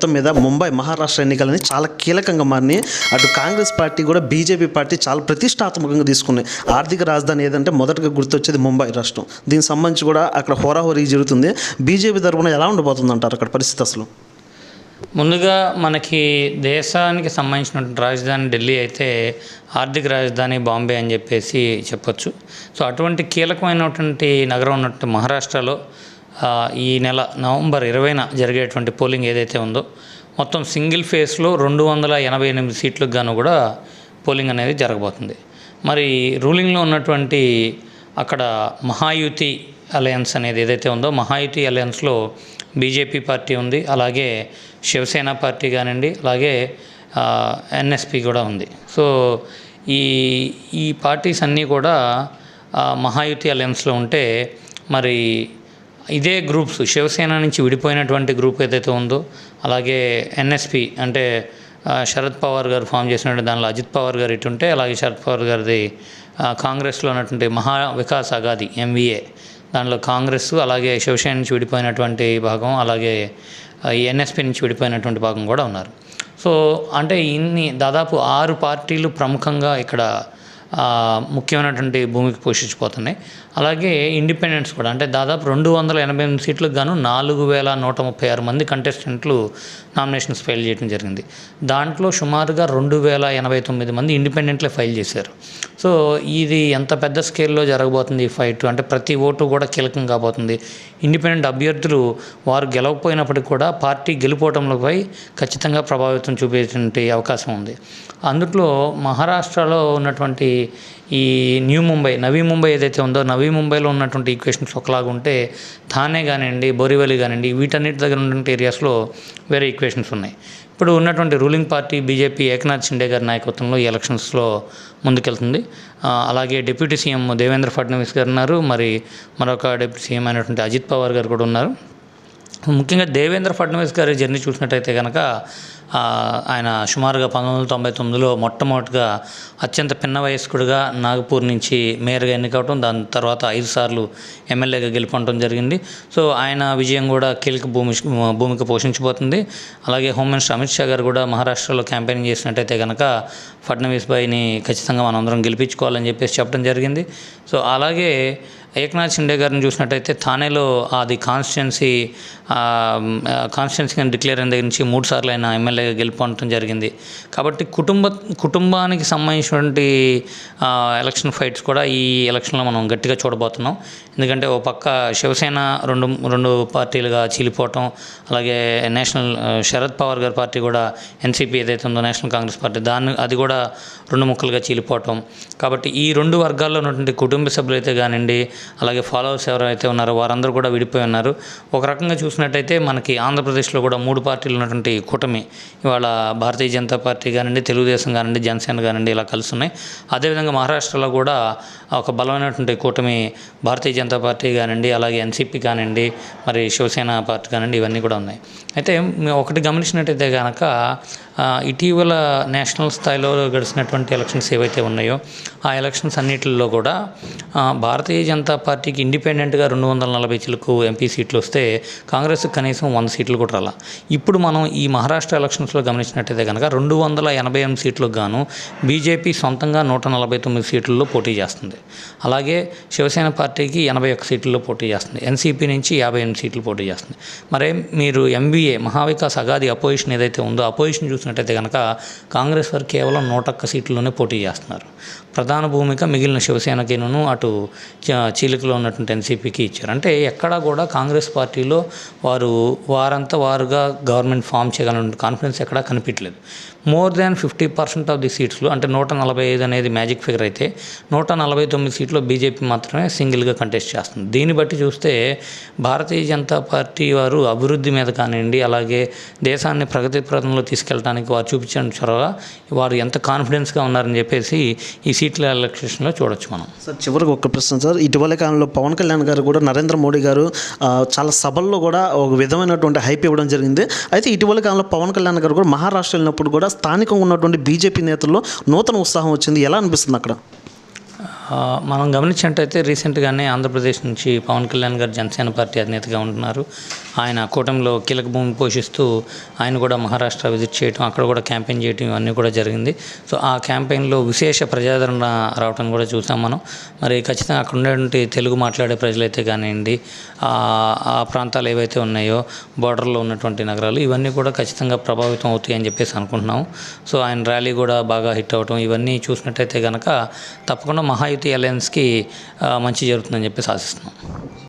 మొత్తం మీద ముంబై మహారాష్ట్ర ఎన్నికలని చాలా కీలకంగా మారినాయి. అటు కాంగ్రెస్ పార్టీ కూడా బీజేపీ పార్టీ చాలా ప్రతిష్టాత్మకంగా తీసుకున్నాయి. ఆర్థిక రాజధాని ఏదంటే మొదటగా గుర్తొచ్చేది ముంబై రాష్ట్రం. దీనికి సంబంధించి కూడా అక్కడ హోరాహోరీ జరుగుతుంది. బీజేపీ తరఫున ఎలా ఉండబోతుంది అంటారు అక్కడ పరిస్థితి అసలు? ముందుగా మనకి దేశానికి సంబంధించినటువంటి రాజధాని ఢిల్లీ అయితే ఆర్థిక రాజధాని బాంబే అని చెప్పేసి చెప్పొచ్చు. సో అటువంటి కీలకమైనటువంటి నగరం ఉన్నటువంటి మహారాష్ట్రలో ఈ నెల నవంబర్ ఇరవైన జరిగేటువంటి పోలింగ్ ఏదైతే ఉందో మొత్తం సింగిల్ ఫేస్లో రెండు వందల ఎనభై ఎనిమిది సీట్లకు గాను కూడా పోలింగ్ అనేది జరగబోతుంది. మరి రూలింగ్లో ఉన్నటువంటి అక్కడ మహాయుతి అలయన్స్ అనేది ఏదైతే ఉందో మహాయుతి అలయన్స్లో బీజేపీ పార్టీ ఉంది అలాగే శివసేన పార్టీ కానివ్వండి అలాగే ఎన్ఎస్పి కూడా ఉంది. సో ఈ ఈ పార్టీస్ అన్నీ కూడా మహాయుతి అలయన్స్లో ఉంటే మరి ఇదే గ్రూప్స్ శివసేన నుంచి విడిపోయినటువంటి గ్రూప్ ఏదైతే ఉందో అలాగే ఎన్ఎస్పి అంటే శరద్ పవార్ గారు ఫామ్ చేసినటువంటి దానిలో అజిత్ పవార్ గారు ఇటు ఉంటే అలాగే శరద్ పవార్ గారిది కాంగ్రెస్లో ఉన్నటువంటి మహా వికాస్ అగాది ఎంవిఏ దానిలో కాంగ్రెస్ అలాగే శివసేన నుంచి విడిపోయినటువంటి భాగం అలాగే ఈ ఎన్ఎస్పి నుంచి విడిపోయినటువంటి భాగం కూడా ఉన్నారు. సో అంటే ఇన్ని దాదాపు ఆరు పార్టీలు ప్రముఖంగా ఇక్కడ ముఖ్యమైనటువంటి భూమికి పోషించిపోతున్నాయి. అలాగే ఇండిపెండెంట్స్ కూడా. అంటే దాదాపు రెండు వందల ఎనభై ఎనిమిది సీట్లకు గాను నాలుగు వేల నూట ముప్పై ఆరు మంది కంటెస్టెంట్లు నామినేషన్స్ ఫైల్ చేయడం జరిగింది. దాంట్లో సుమారుగా రెండు వేల ఎనభై తొమ్మిది మంది ఇండిపెండెంట్లే ఫైల్ చేశారు. సో ఇది ఎంత పెద్ద స్కేల్లో జరగబోతుంది ఈ ఫైట్? అంటే ప్రతి ఓటు కూడా కీలకం కాబోతుంది. ఇండిపెండెంట్ అభ్యర్థులు వారు గెలవకపోయినప్పటికీ కూడా పార్టీ గెలుపోవటంపై ఖచ్చితంగా ప్రభావితం చూపేటువంటి అవకాశం ఉంది. అందులో మహారాష్ట్రలో ఉన్నటువంటి ఈ న్యూ ముంబై నవీ ముంబై ఏదైతే ఉందో నవీ ముంబైలో ఉన్నటువంటి ఈక్వేషన్స్ ఒకలాగా ఉంటే థానే కానివ్వండి బోరివలి కానివ్వండి వీటన్నిటి దగ్గర ఉన్నటువంటి ఏరియాస్లో వేరే ఈక్వేషన్స్ ఉన్నాయి. ఇప్పుడు ఉన్నటువంటి ruling party BJP Eknath Shinde గారి నాయకత్వంలో ఈ ఎలక్షన్స్లో ముందుకెళ్తుంది. అలాగే డిప్యూటీ సీఎం దేవేంద్ర ఫడ్నవీస్ గారు ఉన్నారు. మరి మరొక డిప్యూటీ సీఎం అయినటువంటి అజిత్ పవార్ గారు కూడా ఉన్నారు. ముఖ్యంగా దేవేంద్ర ఫడ్నవీస్ గారి జర్నీ చూసినట్టయితే కనుక ఆయన సుమారుగా పంతొమ్మిది వందల తొంభై తొమ్మిదిలో మొట్టమొదటిగా అత్యంత పిన్న వయస్కుడిగా నాగపూర్ నుంచి మేయర్గా ఎన్నికవటం దాని తర్వాత ఐదు సార్లు ఎమ్మెల్యేగా గెలుపొందడం జరిగింది. సో ఆయన విజయం కూడా కీలక భూమి భూమిక పోషించబోతుంది అలాగే హోమ్ మినిస్టర్ అమిత్ షా గారు కూడా మహారాష్ట్రలో క్యాంపెయినింగ్ చేసినట్టయితే కనుక ఫడ్నవీస్ బాయ్ని ఖచ్చితంగా మనందరం అందరం గెలిపించుకోవాలని చెప్పేసి చెప్పడం జరిగింది. సో అలాగే ఏకనాథ్ షిండే గారిని చూసినట్టయితే థానేలో అది కాన్స్టిట్యున్సీ కాన్స్టిట్యున్సీని డిక్లేర్ అయిన దగ్గర నుంచి మూడు సార్లు ఆయన ఎమ్మెల్యేగా గెలుపొందడం జరిగింది. కాబట్టి కుటుంబ కుటుంబానికి సంబంధించినటువంటి ఎలక్షన్ ఫైట్స్ కూడా ఈ ఎలక్షన్లో మనం గట్టిగా చూడబోతున్నాం. ఎందుకంటే ఓ పక్క శివసేన రెండు రెండు పార్టీలుగా చీలిపోవటం అలాగే నేషనల్ శరద్ పవార్ గారి పార్టీ కూడా ఎన్సీపీ ఏదైతే ఉందో నేషనల్ కాంగ్రెస్ పార్టీ దాన్ని అది కూడా రెండు ముక్కలుగా చీలిపోవటం. కాబట్టి ఈ రెండు వర్గాల్లో ఉన్నటువంటి కుటుంబ సభ్యులు అయితే కానివ్వండి అలాగే ఫాలోవర్స్ ఎవరైతే ఉన్నారో వారందరూ కూడా విడిపోయి ఉన్నారు. ఒక రకంగా చూసినట్టయితే మనకి ఆంధ్రప్రదేశ్లో కూడా మూడు పార్టీలు ఉన్నటువంటి కూటమి. ఇవాళ భారతీయ జనతా పార్టీ కానివ్వండి తెలుగుదేశం కానివ్వండి జనసేన కానివ్వండి ఇలా కలిసి ఉన్నాయి అదేవిధంగా మహారాష్ట్రలో కూడా ఒక బలమైనటువంటి కూటమి భారతీయ జనతా పార్టీ కానివ్వండి అలాగే ఎన్సీపీ కానివ్వండి మరి శివసేన పార్టీ కానివ్వండి ఇవన్నీ కూడా ఉన్నాయి. అయితే మేము ఒకటి గమనించినట్టయితే కనుక ఇటీవల నేషనల్ స్థాయిలో గడిచినటువంటి ఎలక్షన్స్ ఏవైతే ఉన్నాయో ఆ ఎలక్షన్స్ అన్నిటిలో కూడా భారతీయ జనతా పార్టీకి ఇండిపెండెంట్గా రెండు వందల నలభై చిలుకు ఎంపీ సీట్లు వస్తే కాంగ్రెస్ కనీసం వంద సీట్లు కూడా రాలా. ఇప్పుడు మనం ఈ మహారాష్ట్ర ఎలక్షన్ ఎలక్షన్స్లో గమనించినట్టయితే కనుక రెండు వందల ఎనభై ఎనిమిది సీట్లకు గాను బీజేపీ సొంతంగా నూట నలభై తొమ్మిది సీట్లలో పోటీ చేస్తుంది. అలాగే శివసేన పార్టీకి ఎనభై ఒక్క సీట్లలో పోటీ చేస్తుంది. ఎన్సీపీ నుంచి యాభై ఎనిమిది సీట్లు పోటీ చేస్తుంది. మరే మీరు ఎంబీఏ మహావికాస్ అగాది అపోజిషన్ ఏదైతే ఉందో అపోజిషన్ చూసినట్టయితే కనుక కాంగ్రెస్ వారు కేవలం నూట ఒక్క సీట్లలోనే పోటీ చేస్తున్నారు. ప్రధాన భూమిక మిగిలిన శివసేనకినూ అటు చీలికలో ఉన్నటువంటి ఎన్సీపీకి ఇచ్చారు. అంటే ఎక్కడా కూడా కాంగ్రెస్ పార్టీలో వారు వారంతా వారుగా గవర్నమెంట్ ఫామ్ చేయగల కాన్ఫిడెన్స్ ఎక్కడా కనిపించలేదు. More than fifty percent of the సీట్స్లో అంటే నూట నలభై ఐదు అనేది మ్యాజిక్ ఫిగర్ అయితే నూట నలభై తొమ్మిది సీట్లో బీజేపీ మాత్రమే సింగిల్గా కంటెస్ట్ చేస్తుంది. దీన్ని బట్టి చూస్తే భారతీయ జనతా పార్టీ వారు అభివృద్ధి మీద కానివ్వండి అలాగే దేశాన్ని ప్రగతి ప్రదంలో తీసుకెళ్ళడానికి వారు చూపించిన చొరవ వారు ఎంత కాన్ఫిడెన్స్గా ఉన్నారని చెప్పేసి ఈ సీట్ల ఎలక్షన్లో చూడొచ్చు మనం. సార్ చివరికి ఒక ప్రశ్న సార్. ఇటీవల కాలంలో పవన్ కళ్యాణ్ గారు కూడా నరేంద్ర మోడీ గారు చాలా సభల్లో కూడా ఒక విధమైనటువంటి హైప్ ఇవ్వడం జరిగింది. అయితే ఇటీవల కాలంలో పవన్ కళ్యాణ్ గారు కూడా మహారాష్ట్ర వెళ్ళినప్పుడు కూడా స్థానికంగా ఉన్నటువంటి బీజేపీ నేతల్లో నూతన ఉత్సాహం వచ్చింది. ఎలా అనిపిస్తుంది అక్కడ? మనం గమనించినట్టయితే రీసెంట్గానే ఆంధ్రప్రదేశ్ నుంచి పవన్ కళ్యాణ్ గారు జనసేన పార్టీ అధినేతగా ఉంటున్నారు. ఆయన కూటమిలో కీలక భూమి పోషిస్తూ ఆయన కూడా మహారాష్ట్ర విజిట్ చేయటం అక్కడ కూడా క్యాంపెయిన్ చేయటం ఇవన్నీ కూడా జరిగింది. సో ఆ క్యాంపెయిన్లో విశేష ప్రజాదరణ రావటం కూడా చూసాం మనం. మరి ఖచ్చితంగా అక్కడ ఉన్నటువంటి తెలుగు మాట్లాడే ప్రజలైతే కానివ్వండి ఆ ఆ ప్రాంతాలు ఏవైతే ఉన్నాయో బార్డర్లో ఉన్నటువంటి నగరాలు ఇవన్నీ కూడా ఖచ్చితంగా ప్రభావితం అవుతాయి అని చెప్పేసి అనుకుంటున్నాం సో ఆయన ర్యాలీ కూడా బాగా హిట్ అవ్వటం ఇవన్నీ చూసినట్టయితే కనుక తప్పకుండా మహాయుతి అలయన్స్కి మంచి జరుగుతుందని చెప్పేసి ఆశిస్తున్నాం.